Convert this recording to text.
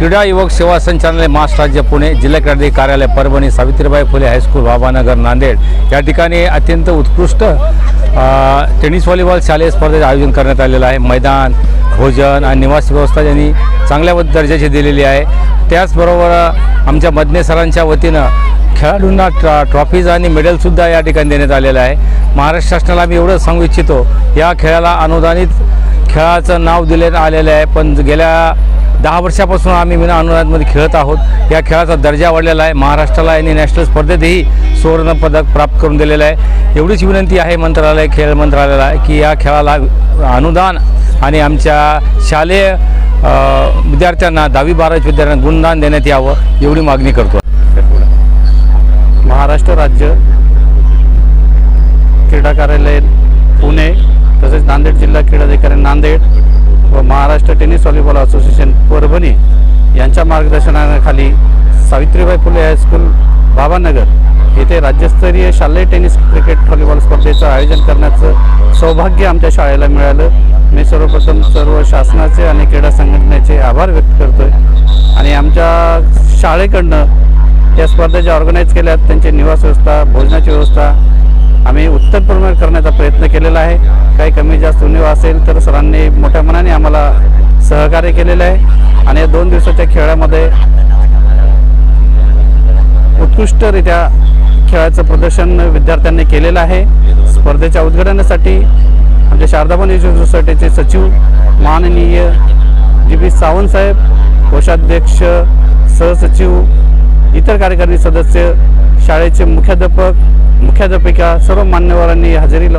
क्रीडा युवक सेवा संचालनालय महाराष्ट्र राज्य पुणे जिल्हा क्रीडाधिकारी कार्यालय परभणी सावित्रीबाई फुले हायस्कूल बाबानगर नांदेड. या ठिकाणी अत्यंत उत्कृष्ट टेनिस व्हॉलीबॉल शालेय स्पर्धेचं आयोजन करण्यात आलेलं आहे. मैदान भोजन आणि निवास व्यवस्था यांनी चांगल्या दर्जाची दिलेली आहे. त्याचबरोबर आमच्या मदने सरांच्या वतीनं खेळाडूंना ट्रॉ ट्रॉफीज आणि मेडलसुद्धा या ठिकाणी देण्यात आलेलं आहे. महाराष्ट्र शासनाला मी एवढं सांगू इच्छितो या खेळाला अनुदानित खेळाचं नाव दिले आलेलं आहे. पण गेल्या दहा वर्षापासून आम्ही विना अनुदानमध्ये खेळत आहोत. या खेळाचा दर्जा वाढलेला आहे. महाराष्ट्राला यांनी नॅशनल स्पर्धेतही सुवर्णपदक प्राप्त करून दिलेलं आहे. एवढीच विनंती आहे मंत्रालय खेळ मंत्रालयाला की या खेळाला अनुदान आणि आमच्या शालेय विद्यार्थ्यांना दहावी बारावी विद्यार्थ्यांना गुणदान देण्यात यावं एवढी मागणी करतो महाराष्ट्र राज्य क्रीडा कार्यालय पुणे तसेच नांदेड जिल्हा क्रीडाधिकारी Nanded Maharashtra tennis volleyball association Parbhani यांच्या मार्गदर्शनाखाली सावित्रीबाई फुले हायस्कूल बाबानगर येथे राज्यस्तरीय शालेय टेनिस क्रिकेट व्हॉलीबॉल स्पर्धेचं आयोजन करण्याचं सौभाग्य आमच्या शाळेला मिळालं. मी सर्वप्रथम सर्व शासनाचे आणि क्रीडा संघटनेचे आभार व्यक्त करतोय. आणि आमच्या शाळेकडनं त्या स्पर्धा ज्या ऑर्गनाईज केल्या आहेत त्यांची निवास व्यवस्था भोजनाची व्यवस्था आम्ही उत्तम प्रमाणात करण्याचा प्रयत्न केलेला आहे. काही कमी जास्त उणीव असेल तर सरांनी मोठ्या मनाने आम्हाला सहकार्य केलेलं आहे. आणि या दोन दिवसाच्या खेळामध्ये उत्कृष्टरित्या खेळाचं प्रदर्शन विद्यार्थ्यांनी केलेलं आहे. स्पर्धेच्या उद्घाटनासाठी आमच्या शारदाबन एज्युकेशन सोसायटीचे सचिव माननीय डी बी सावंतसाहेब कोषाध्यक्ष सहसचिव इतर कार्यकारी सदस्य शाळेचे मुख्याध्यापक मुख्याध्यापिका सर्व मान्यवरांनी हजेरी